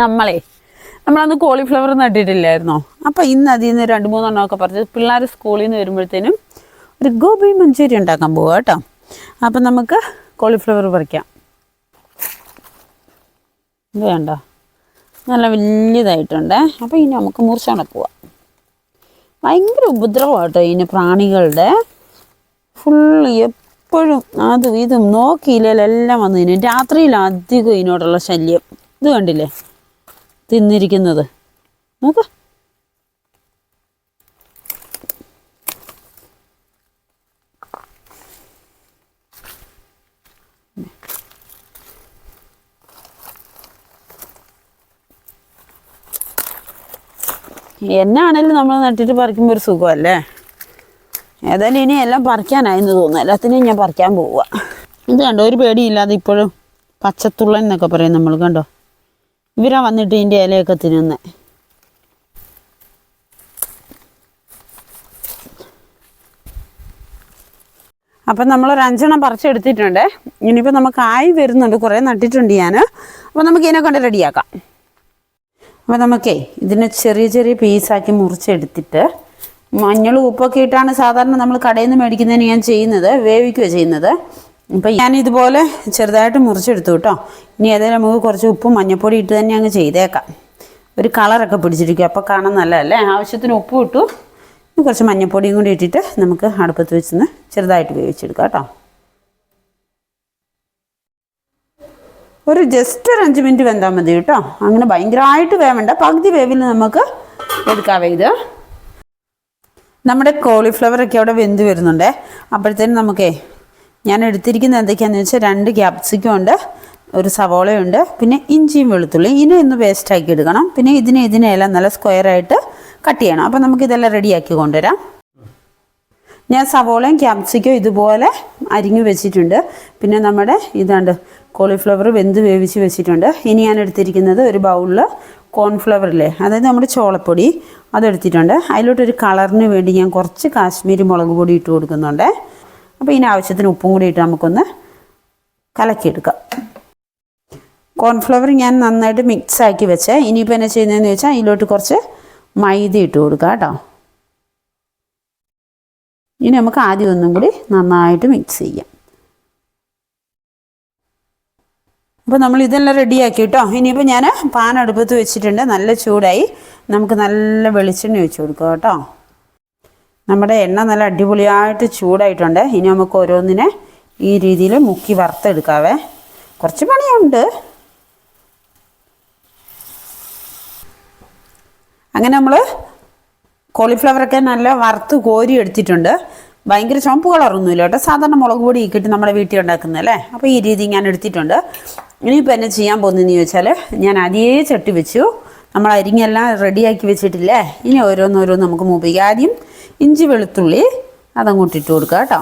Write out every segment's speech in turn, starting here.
നമ്മളെ. നമ്മളന്ന് കോളിഫ്ലവർ നട്ടിട്ടില്ലായിരുന്നോ? അപ്പോൾ ഇന്ന് അതിൽ നിന്ന് രണ്ട് മൂന്നെണ്ണമൊക്കെ പറിച്ച് പിള്ളേർ സ്കൂളിൽ നിന്ന് വരുമ്പോഴത്തേനും ഒരു ഗോബി മഞ്ചൂരി ഉണ്ടാക്കാൻ പോവുക കേട്ടോ. അപ്പം നമുക്ക് കോളിഫ്ലവർ പറിക്കാം. ഇത് വേണ്ട നല്ല വലിയതായിട്ടുണ്ട് അപ്പോൾ ഇനി നമുക്ക് മുറിച്ചാണ് പോവാം. ഭയങ്കര ഉപദ്രവമാണ് കേട്ടോ ഇതിന് പ്രാണികളുടെ. ഫുൾ എപ്പോഴും അതും ഇതും നോക്കിയില്ലെല്ലാം വന്നു ഇതിന് രാത്രിയിൽ അധികം ഇതിനോടുള്ള ശല്യം. ഇത് കണ്ടില്ലേ? തിന്നിരിക്കുന്നത്. നോക്ക്. എന്നാണേലും നമ്മൾ നട്ടിട്ട് പറിക്കുമ്പോൾ ഒരു സുഖമല്ലേ? ഏതായാലും ഇനി എല്ലാം പറിക്കാനായെന്ന് തോന്നുന്നു. എല്ലാത്തിനെയും ഞാൻ പറിക്കാൻ പോവുക ഇത് കണ്ടോ? ഒരു പേടിയില്ലാതെ ഇപ്പോഴും പച്ചത്തുള്ള എന്നൊക്കെ പറയും നമ്മൾ കണ്ടോ? ഇവരാ വന്നിട്ട് ഇതിന്റെ ഇലയൊക്കെ തിന്നുന്നേ. അപ്പം ഒരു അഞ്ചെണ്ണം പറിച്ചെടുത്തിട്ടുണ്ട്. ഇനിയിപ്പോൾ നമുക്ക് ആയി വരുന്നുണ്ട്. കുറേ നട്ടിട്ടുണ്ട് ഞാൻ. അപ്പോൾ നമുക്ക് ഇതിനെ കൊണ്ട് റെഡിയാക്കാം. അപ്പോൾ നമുക്കേ ഇതിനെ ചെറിയ ചെറിയ പീസാക്കി മുറിച്ചെടുത്തിട്ട് മഞ്ഞളും ഉപ്പൊക്കെ ഇട്ടാണ് സാധാരണ നമ്മൾ കടയിൽ നിന്ന് മേടിക്കുന്നതിന് ഞാൻ ചെയ്യുന്നത്. വേവിക്കുകയോ ചെയ്യുന്നത്. അപ്പം ഞാൻ ഇതുപോലെ ചെറുതായിട്ട് മുറിച്ചെടുത്തു കേട്ടോ. ഇനി ഏതായാലും നമുക്ക് കുറച്ച് ഉപ്പും മഞ്ഞൾപ്പൊടി ഇട്ട് തന്നെ അങ്ങ് ചെയ്തേക്കാം. ഒരു കളറൊക്കെ പിടിച്ചിരിക്കും. അപ്പോൾ കാണാൻ നല്ലതല്ലേ? ആവശ്യത്തിന് ഉപ്പും ഇട്ടു. കുറച്ച് മഞ്ഞൾപ്പൊടിയും കൂടി ഇട്ടിട്ട് നമുക്ക് അടുപ്പത്ത് വെച്ചൊന്ന് ചെറുതായിട്ട് വേവിച്ചെടുക്കാം കേട്ടോ. ഒരു ജസ്റ്റ് ഒരു അഞ്ച് മിനിറ്റ് വെന്താൽ മതി കേട്ടോ. അങ്ങനെ ഭയങ്കരമായിട്ട് വേവണ്ട. പകുതി വേവിൽ നമുക്ക് എടുക്കാവേ ഇത്. നമ്മുടെ കോളിഫ്ലവറൊക്കെ അവിടെ വെന്ത് വരുന്നുണ്ടേ. അപ്പോഴത്തേനും നമുക്കേ ഞാൻ എടുത്തിരിക്കുന്നത് എന്തൊക്കെയാണെന്ന് വെച്ചാൽ രണ്ട് ക്യാപ്സിക്കം ഉണ്ട് ഒരു സവോളയുണ്ട് പിന്നെ ഇഞ്ചിയും വെളുത്തുള്ളി. ഇനി ഒന്ന് വേസ്റ്റാക്കി എടുക്കണം. പിന്നെ ഇതിനെ ഇതിനെല്ലാം നല്ല സ്ക്വയറായിട്ട് കട്ട് ചെയ്യണം. അപ്പോൾ നമുക്കിതെല്ലാം റെഡിയാക്കി കൊണ്ടുവരാം. ഞാൻ സവോളയും ക്യാപ്സിക്കോ ഇതുപോലെ അരിഞ്ഞു വെച്ചിട്ടുണ്ട്. പിന്നെ നമ്മുടെ ഇതാണ്ട് കോളിഫ്ലവർ വെന്ത് വേവിച്ച് വെച്ചിട്ടുണ്ട്. ഇനി ഞാൻ എടുത്തിരിക്കുന്നത് ഒരു ബൗളിൽ കോൺഫ്ലവർ ഇല്ലേ? അതായത് നമ്മുടെ ചോളപ്പൊടി അതെടുത്തിട്ടുണ്ട്. അതിലോട്ടൊരു കളറിന് വേണ്ടി ഞാൻ കുറച്ച് കാശ്മീരി മുളക് പൊടി ഇട്ട് കൊടുക്കുന്നുണ്ട്. അപ്പോൾ ഇതിന് ആവശ്യത്തിന് ഉപ്പും കൂടി ഇട്ട് നമുക്കൊന്ന് കലക്കിയെടുക്കാം. കോൺഫ്ലവർ ഞാൻ നന്നായിട്ട് മിക്സ് ആക്കി വെച്ചേ. ഇനിയിപ്പോൾ എന്നാ ചെയ്യുന്നതെന്ന് വെച്ചാൽ ഇതിലോട്ട് കുറച്ച് മൈദ ഇട്ട് കൊടുക്കുക കേട്ടോ. ഇനി നമുക്ക് ആദ്യം ഒന്നും കൂടി നന്നായിട്ട് മിക്സ് ചെയ്യാം. അപ്പോൾ നമ്മൾ ഇതെല്ലാം റെഡിയാക്കി കേട്ടോ. ഇനിയിപ്പോൾ ഞാൻ പാൻ അടുപ്പത്ത് വെച്ചിട്ടുണ്ട്. നല്ല ചൂടായി. നമുക്ക് നല്ല വെളിച്ചെണ്ണ ഒഴിച്ച് കൊടുക്കുക കേട്ടോ. നമ്മുടെ എണ്ണ നല്ല അടിപൊളിയായിട്ട് ചൂടായിട്ടുണ്ട്. ഇനി നമുക്ക് ഓരോന്നിനെ ഈ രീതിയിൽ മുക്കി വറുത്തെടുക്കാവേ. കുറച്ച് പണിയുണ്ട്. അങ്ങനെ നമ്മൾ കോളിഫ്ലവറൊക്കെ നല്ല വറുത്ത് കോരി എടുത്തിട്ടുണ്ട്. ഭയങ്കര ചുവപ്പ് കളറൊന്നുമില്ല കേട്ടോ. സാധാരണ മുളക് പൊടി ഇക്കിട്ട് നമ്മുടെ വീട്ടിൽ ഉണ്ടാക്കുന്നത് അല്ലേ? അപ്പോൾ ഈ രീതി ഞാൻ എടുത്തിട്ടുണ്ട്. ഇനിയിപ്പോൾ എന്നെ ചെയ്യാൻ പോകുന്നതെന്ന് ചോദിച്ചാൽ ഞാൻ അതേ ചട്ടി വെച്ചു. നമ്മൾ അരിഞ്ഞെല്ലാം റെഡിയാക്കി വെച്ചിട്ടില്ലേ? ഇനി ഓരോന്നോരോന്ന് നമുക്ക് മൂപ്പിക്കാം. ആദ്യം ഇഞ്ചി വെളുത്തുള്ളി അതങ്ങോട്ട് ഇട്ട് കൊടുക്കുക കേട്ടോ.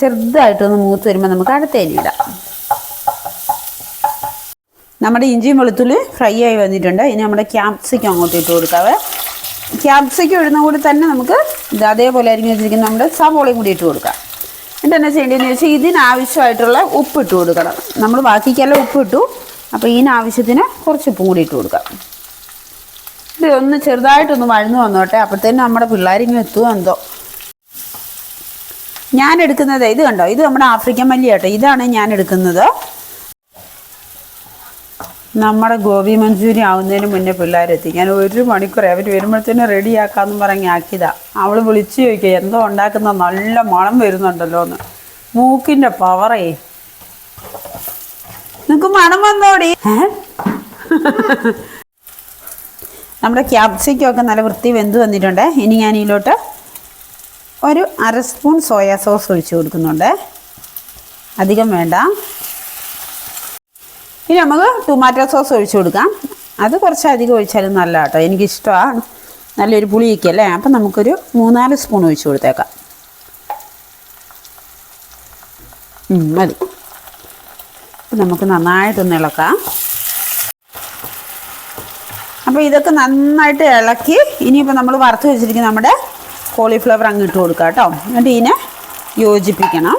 ചെറുതായിട്ടൊന്ന് മൂത്ത് വരുമ്പോൾ നമുക്ക് അടുത്തേനി ഇടാം. നമ്മുടെ ഇഞ്ചിയും വെളുത്തുള്ളി ഫ്രൈ ആയി വന്നിട്ടുണ്ട്. ഇനി നമ്മുടെ ക്യാപ്സിക്കം അങ്ങോട്ട് ഇട്ട് കൊടുക്കാവേ ക്യാപ്സിക്കം ഇടുന്ന കൂടി തന്നെ നമുക്ക് അതേപോലെ അരിഞ്ഞ് വെച്ചിരിക്കുന്ന നമ്മുടെ സവോളയും കൂടി ഇട്ട് കൊടുക്കാം. എന്നിട്ട് എന്നാ ചെയ്യേണ്ടതെന്ന് വെച്ചാൽ ഇതിനാവശ്യമായിട്ടുള്ള ഉപ്പ് ഇട്ട് കൊടുക്കണം. നമ്മൾ ബാക്കിക്കെല്ലാം ഉപ്പ് ഇട്ടു. അപ്പോൾ ഇതിനാവശ്യത്തിന് കുറച്ച് കൂടി ഇട്ട് കൊടുക്കാം. ഇത് ഒന്ന് ചെറുതായിട്ടൊന്ന് വഴന്നു വന്നോട്ടെ. അപ്പോഴത്തേനും നമ്മുടെ പിള്ളേരിങ്ങനെ എത്തുമോ എന്തോ. ഞാൻ എടുക്കുന്നത് ഇത് കണ്ടോ? ഇത് നമ്മുടെ ആഫ്രിക്കൻ മല്ലി കേട്ടോ ഇതാണ് ഞാൻ എടുക്കുന്നത്. നമ്മുടെ ഗോപി മഞ്ചൂരി ആവുന്നതിന് മുന്നേ പിള്ളേരെത്തി ഞാൻ ഒരു മണിക്കൂർ അവർ വരുമ്പോഴത്തേനും റെഡിയാക്കാമെന്ന് പറഞ്ഞ് ആക്കിയതാ. അവൾ വിളിച്ചു ചോദിക്കുക എന്തോ ഉണ്ടാക്കുന്ന നല്ല മണം വരുന്നുണ്ടല്ലോ എന്ന് മൂക്കിന്റെ പവറേ നിനക്ക് മണം വന്നോടി? നമ്മുടെ ക്യാപ്സിക്കൊക്കെ നല്ല വൃത്തി വെന്ത് വന്നിട്ടുണ്ട്. ഇനി ഞാൻ ഇതിലോട്ട് ഒരു അര സ്പൂൺ സോയാ സോസ് ഒഴിച്ചു കൊടുക്കുന്നുണ്ട്. അധികം വേണ്ട. ഇനി നമുക്ക് ടൊമാറ്റോ സോസ് ഒഴിച്ചു കൊടുക്കാം. അത് കുറച്ച് അധികം ഒഴിച്ചാലും നല്ല കേട്ടോ എനിക്കിഷ്ടമാണ് നല്ലൊരു പുളിയൊക്കെ അല്ലേ? അപ്പം നമുക്കൊരു മൂന്നാൽ സ്പൂൺ ഒഴിച്ചു കൊടുത്തേക്കാം. മതി. നമുക്ക് നന്നായിട്ടൊന്ന് ഇളക്കാം. അപ്പോൾ ഇതൊക്കെ നന്നായിട്ട് ഇളക്കി ഇനിയിപ്പോൾ നമ്മൾ വറുത്ത് വെച്ചിരിക്കുന്ന നമ്മുടെ കോളിഫ്ലവർ അങ്ങ് ഇട്ട് കൊടുക്കാം കേട്ടോ. എന്നിട്ട് ഇതിനെ യോജിപ്പിക്കണം.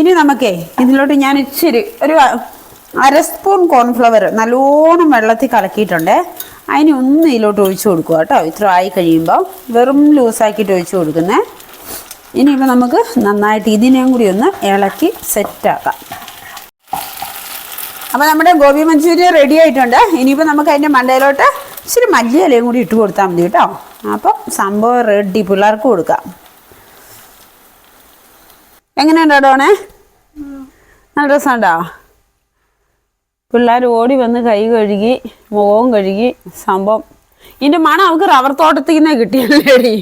ഇനി നമുക്കേ ഇതിലോട്ട് ഞാൻ ഇച്ചിരി ഒരു അര സ്പൂൺ കോൺഫ്ലവർ നല്ലോണം വെള്ളത്തിൽ കലക്കിയിട്ടുണ്ട്. അതിന് ഒന്ന് ഇതിലോട്ട് ഒഴിച്ചു കൊടുക്കുക കേട്ടോ. ഇത്ര ആയി കഴിയുമ്പോൾ വെറും ലൂസാക്കിയിട്ട് ഒഴിച്ചു കൊടുക്കുന്നേ. ഇനിയിപ്പോൾ നമുക്ക് നന്നായിട്ട് ഇതിനെയും കൂടി ഒന്ന് ഇളക്കി സെറ്റാക്കാം അപ്പോൾ നമ്മുടെ ഗോപി മഞ്ചൂരി റെഡി ആയിട്ടുണ്ട്. ഇനിയിപ്പോൾ നമുക്ക് അതിന്റെ മണ്ടയിലോട്ട് ഇച്ചിരി മല്ലിയിലയും കൂടി ഇട്ട് കൊടുത്താൽ മതി കേട്ടോ. അപ്പോൾ സംഭവം റെഡി പിള്ളേർക്ക് കൊടുക്കാം. എങ്ങനെയുണ്ടോ ഡോണേ നല്ല രസമുണ്ടോ? പിള്ളേർ ഓടി വന്ന് കൈ കഴുകി മുഖവും കഴുകി സംഭവം. ഇതിന്റെ മണം അവർക്ക് റവർ തോട്ടത്തിൽ നിന്ന് കിട്ടിയല്ലേടി.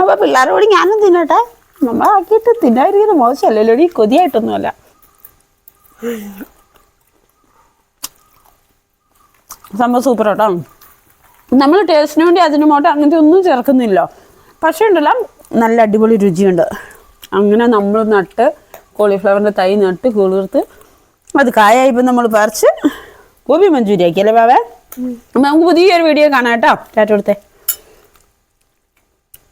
അപ്പോൾ പിള്ളേരോട് ഞാനും തിന്നട്ടെ. നമ്മളാക്കിയിട്ട് മോശമല്ലല്ലോ മോശമല്ലല്ലോടി കൊതിയായിട്ടൊന്നുമല്ല. സംഭവം സൂപ്പർ കേട്ടോ നമ്മൾ ടേസ്റ്റിന് വേണ്ടി അതിന് മോട്ടോ അങ്ങനത്തെ ഒന്നും ചേർക്കുന്നില്ല. പക്ഷേ ഉണ്ടല്ലോ നല്ല അടിപൊളി രുചിയുണ്ട്. അങ്ങനെ നമ്മൾ നട്ട് കോളിഫ്ലവറിന്റെ തൈ നട്ട് കുളിർത്ത് അത് കായായിപ്പോൾ നമ്മൾ പറിച്ച് ഗോപി മഞ്ചൂരി ആക്കി അല്ലേ ബാബേ? നമുക്ക് പുതിയൊരു വീഡിയോ കാണാം കേട്ടോ. ടാറ്റ കൊടുത്തേ.